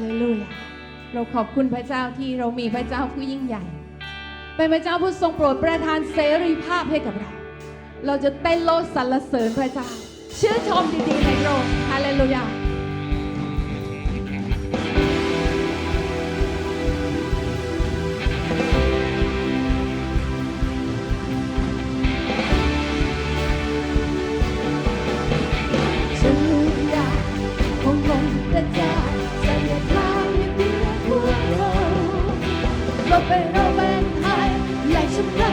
เลลูยาเราขอบคุณพระเจ้าที่เรามีพระเจ้าผู้ยิ่งใหญ่ เป็นพระเจ้าผู้ทรงโปรดประทานเสรีภาพให้กับเรา เราจะเต้นโลดสรรเสริญพระเจ้า ชื่นชมดีๆในโระองฮาเลลูยา เราเป็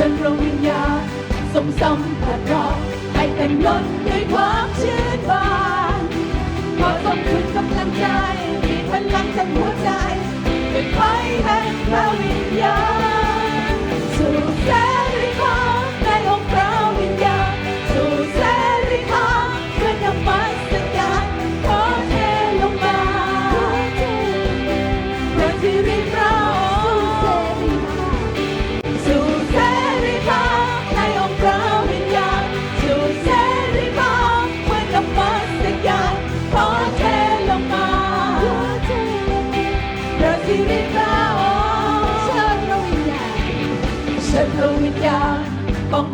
ชิญพระวิญญาณทรงสัมผัสเราให้เต็มล้นด้วยความชื่นบานขอทรงคืนกำลังใจมีพลังจากหัวใจด้วยไฟแห่งพระวิญญาณสู่เสรีภาพในองค์พระวิญญาณสู่เสรีภาพเพื่อนมัสกาขอเทลงมาพระสิริ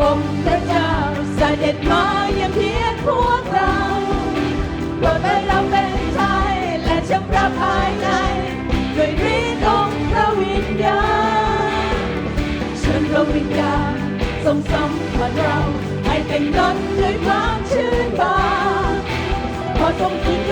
องค์พระเจ้าเสด็จมาเยี่ยมเยียนพวกเราโปรดให้เราเป็นไทยและชำระภายในด้วยฤทธิ์ของพระวิญญาณเชิญพระวิญญาณทรงสัมผัสเราให้เต็มล้นด้วยความชื่นบานขอทรงคืน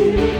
thank you.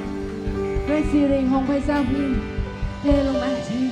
ด้วยซีริงของพระเจ้าพี่เดิลงมาใช่